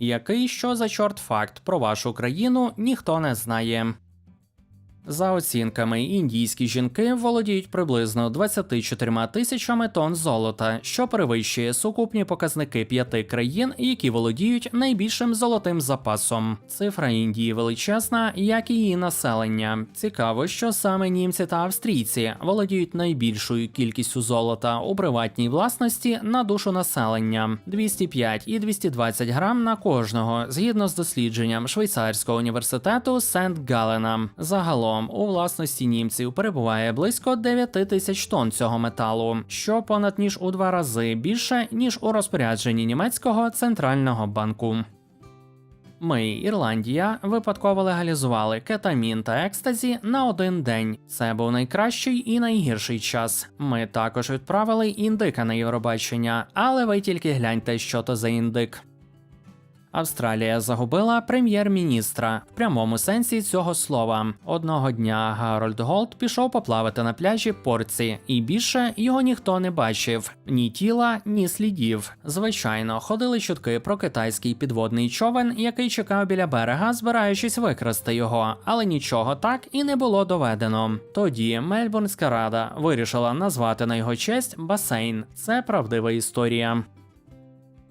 Який що за чорт факт про вашу країну ніхто не знає. За оцінками, індійські жінки володіють приблизно 24 тисячами тонн золота, що перевищує сукупні показники п'яти країн, які володіють найбільшим золотим запасом. Цифра Індії величезна, як і її населення. Цікаво, що саме німці та австрійці володіють найбільшою кількістю золота у приватній власності на душу населення 205 і 220 грам на кожного, згідно з дослідженням швейцарського університету Сент Галена. Загалом у власності німців перебуває близько 9 тисяч тонн цього металу, що понад ніж у два рази більше ніж у розпорядженні німецького центрального банку. Ми, Ірландія, випадково легалізували кетамін та екстазі на один день. Це був найкращий і найгірший час. Ми також відправили індика на Євробачення, але ви тільки гляньте, що то за індик. Австралія загубила прем'єр-міністра в прямому сенсі цього слова. Одного дня Гарольд Голд пішов поплавати на пляжі Порці, і більше його ніхто не бачив ні тіла, ні слідів. Звичайно, ходили чутки про китайський підводний човен, який чекав біля берега, збираючись викрасти його, але нічого так і не було доведено. Тоді Мельбурнська рада вирішила назвати на його честь басейн. Це правдива історія.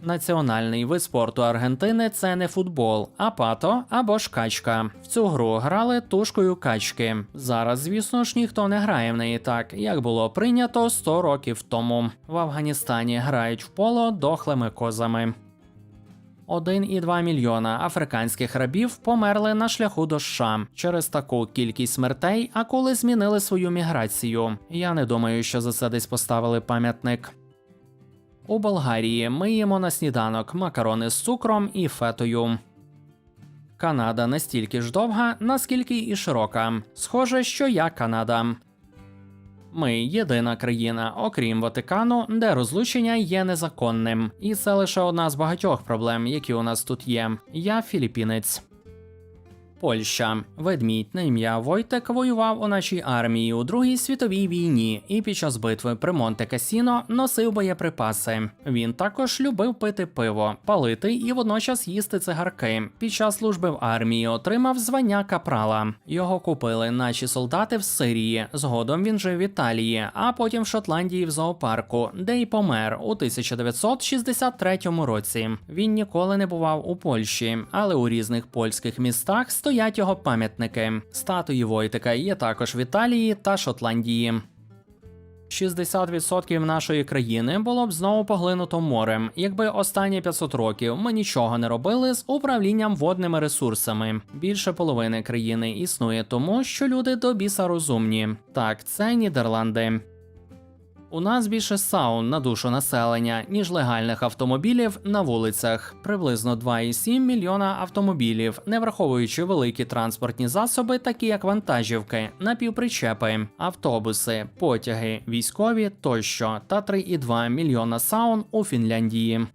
Національний вид спорту Аргентини це не футбол, а пато або ж качка. В цю гру грали тушкою качки. Зараз, звісно ж, ніхто не грає в неї так, як було прийнято 100 років тому. В Афганістані грають в поло дохлими козами. 1,2 мільйона африканських рабів померли на шляху до США. Через таку кількість смертей акули змінили свою міграцію. Я не думаю, що за це десь поставили пам'ятник. У Болгарії ми їмо на сніданок макарони з цукром і фетою. Канада настільки ж довга, наскільки і широка. Схоже, що я Канада. Ми єдина країна, окрім Ватикану, де розлучення є незаконним. І це лише одна з багатьох проблем, які у нас тут є. Я філіппінець. Польща. Ведмідь на ім'я Войтек воював у нашій армії у Другій світовій війні і під час битви при Монте Касіно носив боєприпаси. Він також любив пити пиво, палити і водночас їсти цигарки. Під час служби в армії отримав звання капрала. Його купили наші солдати в Сирії. Згодом він жив в Італії, а потім в Шотландії в зоопарку, де й помер у 1963 році. Він ніколи не бував у Польщі, але у різних польських містах стоять його пам'ятники. Статуї Войтика є також в Італії та Шотландії. 60% нашої країни було б знову поглинуто морем, якби останні 500 років ми нічого не робили з управлінням водними ресурсами. Більше половини країни існує тому, що люди до біса розумні. Так, це Нідерланди. У нас більше саун на душу населення, ніж легальних автомобілів на вулицях. Приблизно 2,7 мільйона автомобілів, не враховуючи великі транспортні засоби, такі як вантажівки, напівпричепи, автобуси, потяги, військові тощо, та 3,2 мільйона саун у Фінляндії.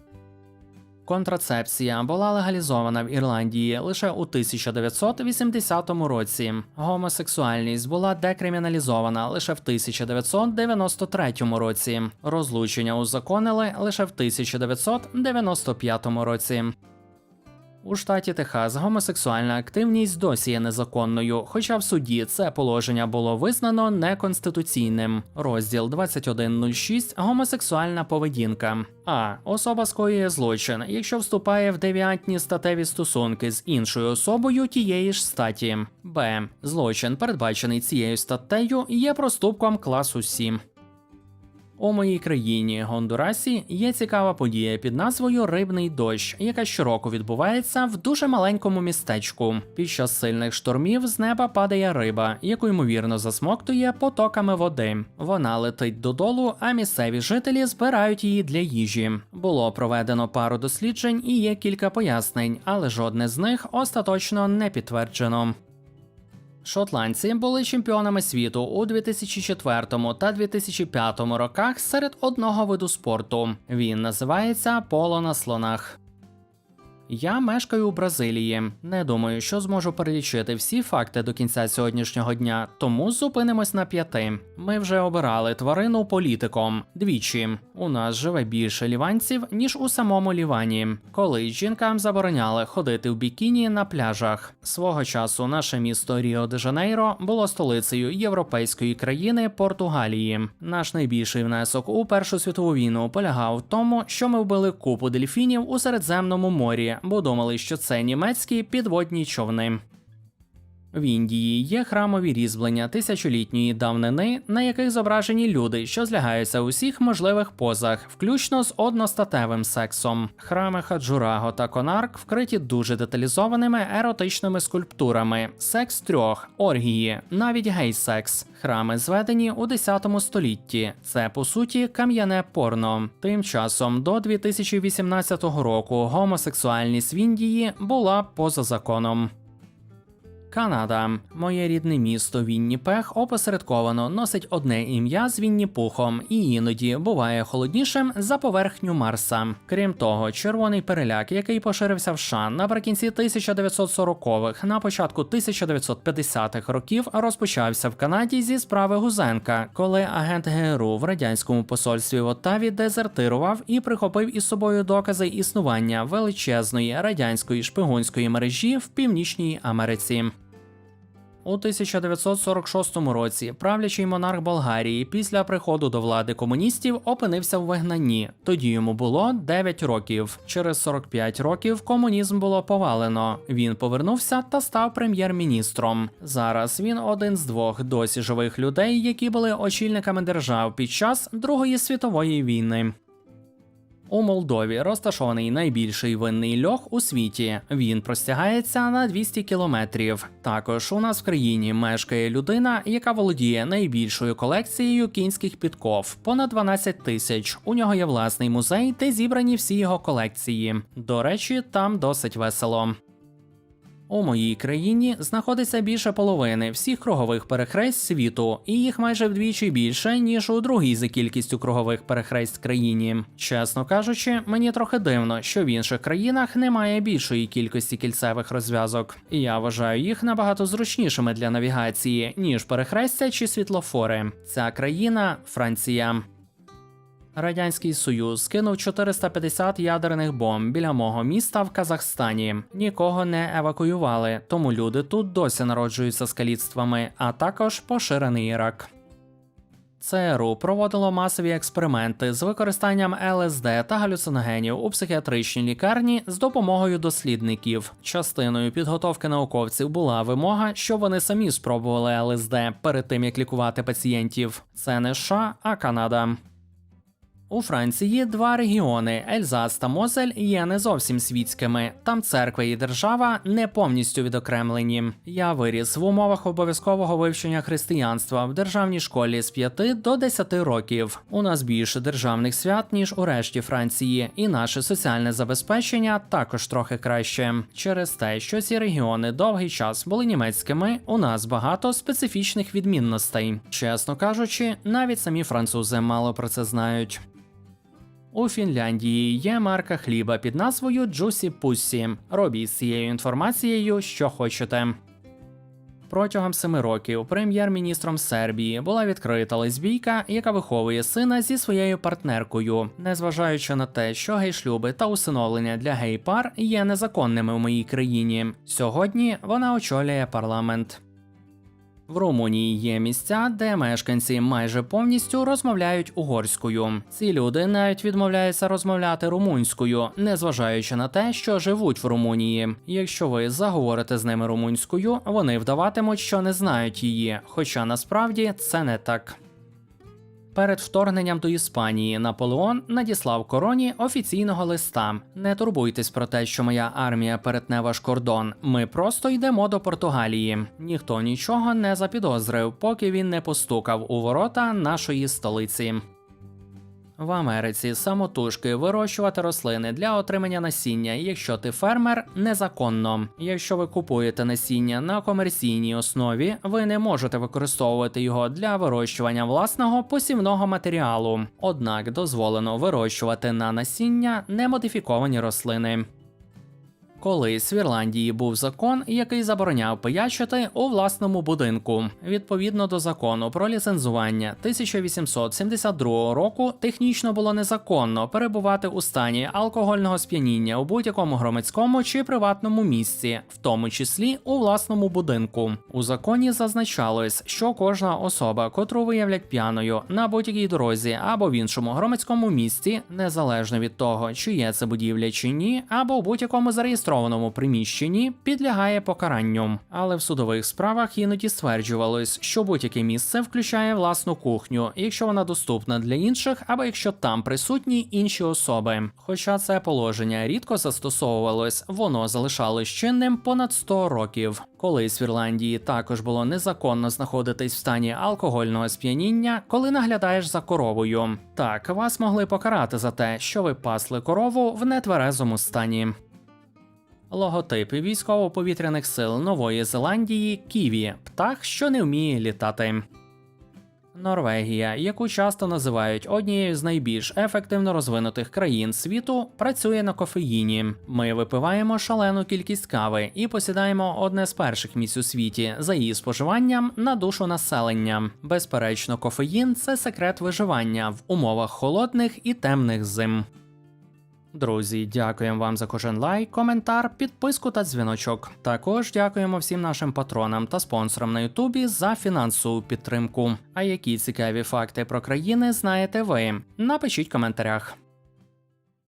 Контрацепція була легалізована в Ірландії лише у 1980 році. Гомосексуальність була декриміналізована лише в 1993 році. Розлучення узаконили лише в 1995 році. У штаті Техас гомосексуальна активність досі є незаконною, хоча в суді це положення було визнано неконституційним. Розділ 2106 гомосексуальна поведінка. А. Особа скоює злочин, якщо вступає в девіантні статеві стосунки з іншою особою тієї ж статі. Б. Злочин, передбачений цією статтею, є проступком класу 7. У моїй країні Гондурасі є цікава подія під назвою Рибний дощ, яка щороку відбувається в дуже маленькому містечку. Під час сильних штормів з неба падає риба, яку ймовірно засмоктує потоками води. Вона летить додолу, а місцеві жителі збирають її для їжі. Було проведено пару досліджень і є кілька пояснень, але жодне з них остаточно не підтверджено. Шотландці були чемпіонами світу у 2004 та 2005 роках серед одного виду спорту. Він називається поло на слонах. Я мешкаю у Бразилії. Не думаю, що зможу перелічити всі факти до кінця сьогоднішнього дня, тому зупинимось на п'яти. Ми вже обирали тварину політиком двічі. У нас живе більше ліванців, ніж у самому Лівані. Коли жінкам забороняли ходити в бікіні на пляжах. Свого часу наше місто Ріо де Жанейро було столицею європейської країни Португалії. Наш найбільший внесок у Першу світову війну полягав в тому, що ми вбили купу дельфінів у Середземному морі, бо думали, що це німецькі підводні човни. В Індії є храмові різьблення тисячолітньої давнини, на яких зображені люди, що злягаються у всіх можливих позах, включно з одностатевим сексом. Храми Хаджураго та Конарк вкриті дуже деталізованими еротичними скульптурами, секс трьох, оргії, навіть гей-секс. Храми зведені у 10 столітті. Це по суті кам'яне порно. Тим часом до 2018 року гомосексуальність в Індії була поза законом. Канада, моє рідне місто Вінніпех опосередковано носить одне ім'я з Вінніпухом і іноді буває холоднішим за поверхню Марса. Крім того, червоний переляк, який поширився в США наприкінці 1940-х, на початку 1950-х років, розпочався в Канаді зі справи Гузенка, коли агент ГРУ в радянському посольстві в Оттаві дезертирував і прихопив із собою докази існування величезної радянської шпигунської мережі в Північній Америці. У 1946 році правлячий монарх Болгарії після приходу до влади комуністів опинився в вигнанні. Тоді йому було 9 років. Через 45 років комунізм було повалено. Він повернувся та став прем'єр-міністром. Зараз він один з двох досі живих людей, які були очільниками держав під час Другої світової війни. У Молдові розташований найбільший винний льох у світі. Він простягається на 200 кілометрів. Також у нас в країні мешкає людина, яка володіє найбільшою колекцією кінських підков понад 12 тисяч. У нього є власний музей, де зібрані всі його колекції. До речі, там досить весело. У моїй країні знаходиться більше половини всіх кругових перехресть світу, і їх майже вдвічі більше, ніж у другій за кількістю кругових перехресть країні. Чесно кажучи, мені трохи дивно, що в інших країнах немає більшої кількості кільцевих розв'язок. Я вважаю їх набагато зручнішими для навігації, ніж перехрестя чи світлофори. Ця країна Франція. Радянський Союз скинув 450 ядерних бомб біля мого міста в Казахстані. Нікого не евакуювали, тому люди тут досі народжуються з каліцтвами, а також поширений рак. ЦРУ проводило масові експерименти з використанням ЛСД та галюциногенів у психіатричній лікарні з допомогою дослідників. Частиною підготовки науковців була вимога, що вони самі спробували ЛСД перед тим як лікувати пацієнтів. Це не США, а Канада. У Франції два регіони Ельзас та Мозель є не зовсім світськими. Там церква і держава не повністю відокремлені. Я виріс в умовах обов'язкового вивчення християнства в державній школі з 5 до 10 років. У нас більше державних свят ніж у решті Франції, і наше соціальне забезпечення також трохи краще. Через те, що ці регіони довгий час були німецькими, у нас багато специфічних відмінностей. Чесно кажучи, навіть самі французи мало про це знають. У Фінляндії є марка хліба під назвою Juicy Pussy. Робіть з цією інформацією, що хочете. Протягом семи років прем'єр-міністром Сербії була відкрита лесбійка, яка виховує сина зі своєю партнеркою, незважаючи на те, що гей-шлюби та усиновлення для гей-пар є незаконними в моїй країні. Сьогодні вона очолює парламент. В Румунії є місця, де мешканці майже повністю розмовляють угорською. Ці люди навіть відмовляються розмовляти румунською, незважаючи на те, що живуть в Румунії. Якщо ви заговорите з ними румунською, вони вдаватимуть, що не знають її, хоча насправді це не так. Перед вторгненням до Іспанії Наполеон надіслав короні офіційного листа: Не турбуйтесь про те, що моя армія перетне ваш кордон. Ми просто йдемо до Португалії. Ніхто нічого не запідозрив, поки він не постукав у ворота нашої столиці. В Америці самотужки вирощувати рослини для отримання насіння, якщо ти фермер, незаконно. Якщо ви купуєте насіння на комерційній основі, ви не можете використовувати його для вирощування власного посівного матеріалу. Однак дозволено вирощувати на насіння немодифіковані рослини. Колись в Ірландії був закон, який забороняв пиячити у власному будинку. Відповідно до закону про ліцензування 1872 року технічно було незаконно перебувати у стані алкогольного сп'яніння у будь-якому громадському чи приватному місці, в тому числі у власному будинку. У законі зазначалось, що кожна особа, котру виявлять п'яною на будь-якій дорозі або в іншому громадському місці, незалежно від того, чи є це будівля чи ні, або в будь-якому зареєстрованому приміщенні, підлягає покаранню. Але в судових справах іноді стверджувалось, що будь-яке місце включає власну кухню, якщо вона доступна для інших, або якщо там присутні інші особи. Хоча це положення рідко застосовувалось, воно залишалось чинним понад 100 років. Колись в Ірландії також було незаконно знаходитись в стані алкогольного сп'яніння, коли наглядаєш за коровою. Так, вас могли покарати за те, що ви пасли корову в нетверезому стані. Логотип військово-повітряних сил Нової Зеландії Ківі птах, що не вміє літати. Норвегія, яку часто називають однією з найбільш ефективно розвинутих країн світу, працює на кофеїні. Ми випиваємо шалену кількість кави і посідаємо одне з перших місць у світі за її споживанням на душу населення. Безперечно, кофеїн це секрет виживання в умовах холодних і темних зим. Друзі, дякуємо вам за кожен лайк, коментар, підписку та дзвіночок. Також дякуємо всім нашим патронам та спонсорам на Ютубі за фінансову підтримку. А які цікаві факти про країни знаєте ви? Напишіть в коментарях.